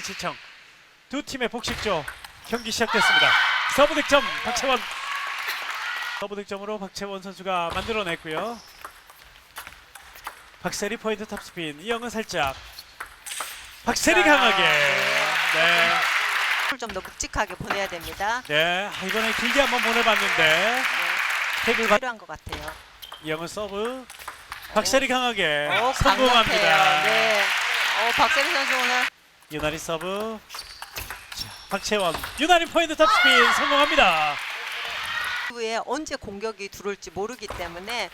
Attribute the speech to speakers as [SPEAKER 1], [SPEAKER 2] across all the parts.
[SPEAKER 1] 시청 두 팀의 복식조 경기 시작됐습니다. 서브 득점 박채원 서브 득점으로 박채원 선수가 만들어냈고요. 박세리 포인트 탑스핀 이영은 살짝 박세리
[SPEAKER 2] 자,
[SPEAKER 1] 강하게 네.
[SPEAKER 2] 좀 더 묵직하게 보내야 됩니다.
[SPEAKER 1] 네, 아, 이번에 길게 한번 보내봤는데
[SPEAKER 2] 네.
[SPEAKER 1] 팩을 받
[SPEAKER 2] 필요한 것 같아요.
[SPEAKER 1] 이영은 서브 박세리 강하게
[SPEAKER 2] 어,
[SPEAKER 1] 성공합니다.
[SPEAKER 2] 강력해요. 네. 어, 박세리 선수 오늘
[SPEAKER 1] 유나리 서브 자, 박채원 유나리 포인트 탑스핀 성공합니다.
[SPEAKER 2] 후에 언제 공격이 들어올지 모르기 때문에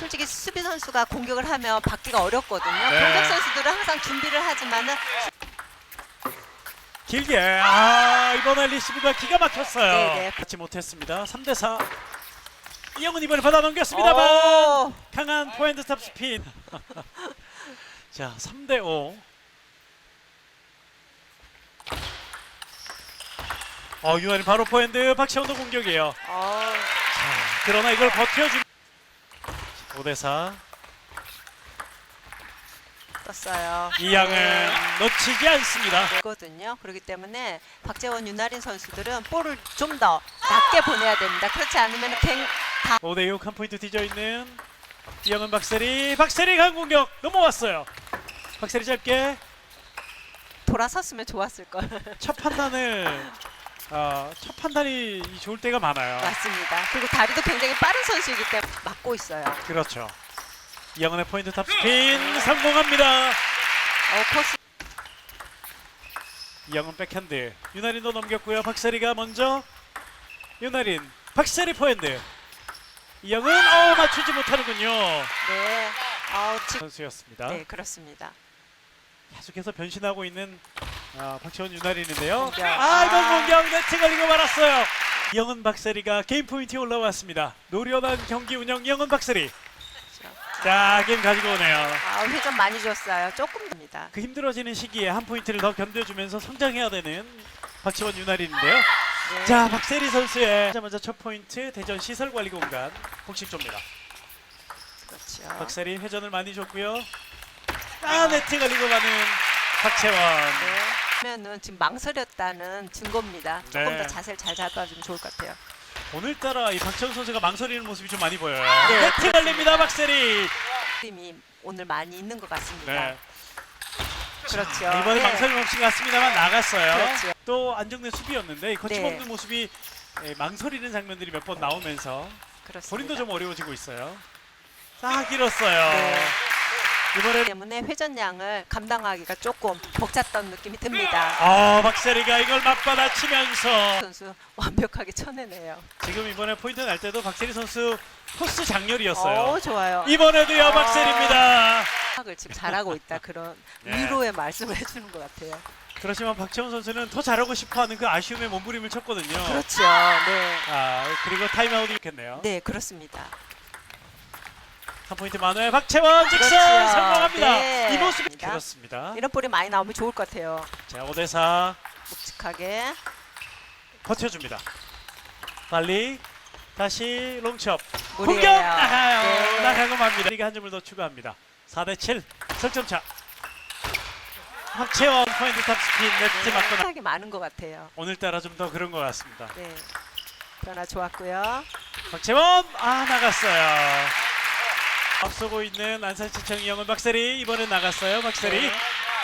[SPEAKER 2] 솔직히 수비 선수가 공격을 하면 받기가 어렵거든요.
[SPEAKER 1] 네.
[SPEAKER 2] 공격 선수들은 항상 준비를 하지만은
[SPEAKER 1] 길게 아 이번에 리시브가 기가 막혔어요.
[SPEAKER 2] 네네.
[SPEAKER 1] 받지 못했습니다. 3대 4. 이영은 이번에 받아 넘겼습니다만
[SPEAKER 2] 오,
[SPEAKER 1] 강한 포핸드 탑 스핀. 자 3대 5. 어 유한이 바로 포핸드 박채원도 공격이에요.
[SPEAKER 2] 어,
[SPEAKER 1] 자, 그러나 이걸 버텨주. 5대 4.
[SPEAKER 2] 떴어요.
[SPEAKER 1] 이양은 놓치지 않습니다.
[SPEAKER 2] 거든요. 그렇기 때문에 박재원, 윤나린 선수들은 볼을 좀 더 낮게 보내야 됩니다. 그렇지 않으면 갱
[SPEAKER 1] 5대 6 한 포인트 뒤져 있는 이영은 박세리 박세리 강 공격 넘어왔어요. 박세리 짧게
[SPEAKER 2] 돌아섰으면 좋았을 걸.
[SPEAKER 1] 첫 판단을 어, 첫 판단이 좋을 때가 많아요.
[SPEAKER 2] 맞습니다. 그리고 다리도 굉장히 빠른 선수이기 때문에 막고 있어요.
[SPEAKER 1] 그렇죠. 이영은의 포인트 탑스핀 성공합니다.
[SPEAKER 2] 어, 코스
[SPEAKER 1] 이영은 백핸드 유나린도 넘겼고요. 박세리가 먼저 유나린 박세리 포핸드 이영은 어 맞추지 못하는군요.
[SPEAKER 2] 네. 어, 지금
[SPEAKER 1] 선수였습니다.
[SPEAKER 2] 네, 그렇습니다.
[SPEAKER 1] 계속해서 변신하고 있는 아, 박채원 유나린인데요. 아
[SPEAKER 2] 아.
[SPEAKER 1] 공격 네트 걸리고 말았어요. 이영은 박세리가 게임 포인트에 올라왔습니다. 노련한 경기 운영 이영은 박세리. 자 게임 가지고 오네요.
[SPEAKER 2] 아, 회전 많이 줬어요. 조금입니다.
[SPEAKER 1] 그 힘들어지는 시기에 한 포인트를 더 견뎌주면서 성장해야 되는 박채원 유나린인데요.
[SPEAKER 2] 네.
[SPEAKER 1] 자 박세리 선수의 먼저 첫 포인트 대전 시설관리 공간 복식조입니다.
[SPEAKER 2] 그렇죠.
[SPEAKER 1] 박세리 회전을 많이 줬고요. 아 네트 걸리고 가는 박채원.
[SPEAKER 2] 네. 그러면은 지금 망설였다는 증거입니다. 조금
[SPEAKER 1] 네.
[SPEAKER 2] 더 자세를 잘 잡아주면 좋을 것 같아요.
[SPEAKER 1] 오늘따라 이 박채원 선수가 망설이는 모습이 좀 많이 보여요.
[SPEAKER 2] 네,
[SPEAKER 1] 네트 걸립니다 박세리.
[SPEAKER 2] 힘이 오늘 많이 있는 것 같습니다.
[SPEAKER 1] 네.
[SPEAKER 2] 그렇죠.
[SPEAKER 1] 이번에
[SPEAKER 2] 네.
[SPEAKER 1] 망설임 없이 갔습니다만 나갔어요.
[SPEAKER 2] 그렇죠.
[SPEAKER 1] 또 안정된 수비였는데 이 거침없는
[SPEAKER 2] 네.
[SPEAKER 1] 모습이 예, 망설이는 장면들이 몇 번 나오면서
[SPEAKER 2] 그렇습니다.
[SPEAKER 1] 본인도 좀 어려워지고 있어요. 싹 길었어요.
[SPEAKER 2] 네.
[SPEAKER 1] 이번에
[SPEAKER 2] 때문에 회전량을 감당하기가 조금 벅찼던 느낌이 듭니다.
[SPEAKER 1] 아 박세리가 이걸 맞받아치면서
[SPEAKER 2] 선수 완벽하게 쳐내네요.
[SPEAKER 1] 지금 이번에 포인트 날 때도 박세리 선수 코스 장렬이었어요.
[SPEAKER 2] 어, 좋아요.
[SPEAKER 1] 이번에도요
[SPEAKER 2] 아.
[SPEAKER 1] 박세리입니다.
[SPEAKER 2] 을 지금 잘하고 있다 그런
[SPEAKER 1] 네.
[SPEAKER 2] 위로의 말씀을 해주는 것 같아요.
[SPEAKER 1] 그렇지만 박채원 선수는 더 잘하고 싶어하는 그 아쉬움에 몸부림을 쳤거든요.
[SPEAKER 2] 그렇죠. 네.
[SPEAKER 1] 아 그리고 타임아웃이 좋겠네요.
[SPEAKER 2] 네, 그렇습니다.
[SPEAKER 1] 한 포인트 만회 박채원 직선
[SPEAKER 2] 그렇죠.
[SPEAKER 1] 성공합니다.
[SPEAKER 2] 네.
[SPEAKER 1] 이 모습이 그렇습니다.
[SPEAKER 2] 이런 볼이 많이 나오면 좋을 것 같아요.
[SPEAKER 1] 자 5대4
[SPEAKER 2] 묵직하게.
[SPEAKER 1] 버텨줍니다. 빨리 다시 롱첩
[SPEAKER 2] 무리예요.
[SPEAKER 1] 공격.
[SPEAKER 2] 네.
[SPEAKER 1] 나가고 맙니다. 리가 한 점을 더 추가합니다. 4대7 석점차. 박채원 포인트 탑스핀 네트 맞고 나.
[SPEAKER 2] 생각이 많은 것 같아요.
[SPEAKER 1] 오늘따라 좀 더 그런 것 같습니다.
[SPEAKER 2] 네. 변화 좋았고요.
[SPEAKER 1] 박채원 아 나갔어요. 앞서고 있는 안산시청 이영은 박세리 이번엔 나갔어요. 박세리
[SPEAKER 2] 네.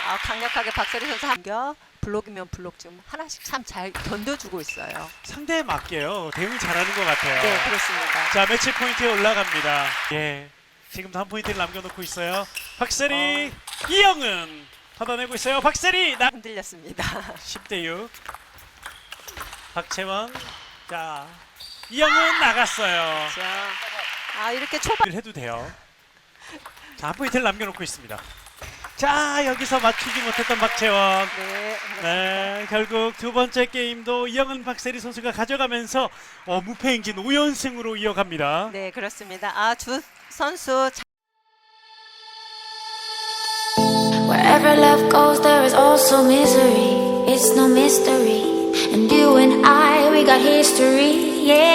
[SPEAKER 2] 아, 강력하게 박세리 선수 한겨 블록이면 블록 지금 하나씩 참잘 던져주고 있어요.
[SPEAKER 1] 상대에 맞게요. 대응 잘하는 것 같아요.
[SPEAKER 2] 네, 그렇습니다.
[SPEAKER 1] 자 매치 포인트에 올라갑니다. 예. 지금도 한 포인트를 남겨놓고 있어요. 박세리 이영은 받아내고 있어요. 박세리 나
[SPEAKER 2] 흔들렸습니다.
[SPEAKER 1] 10대 6. 박채원 자 이영은 나갔어요.
[SPEAKER 2] 자, 아 이렇게 초반
[SPEAKER 1] 해도 돼요. 자, 한 포인트를 남겨놓고 있습니다. 자, 여기서 맞추지 못했던 박채원.
[SPEAKER 2] 네,
[SPEAKER 1] 네, 결국 두 번째 게임도 이영은 박세리 선수가 가져가면서 어, 무패 행진 5연승으로 이어갑니다.
[SPEAKER 2] 네 그렇습니다. 아두 선수 자-
[SPEAKER 3] Wherever love goes, there is also misery. It's no mystery. And you and I, we got history. Yeah.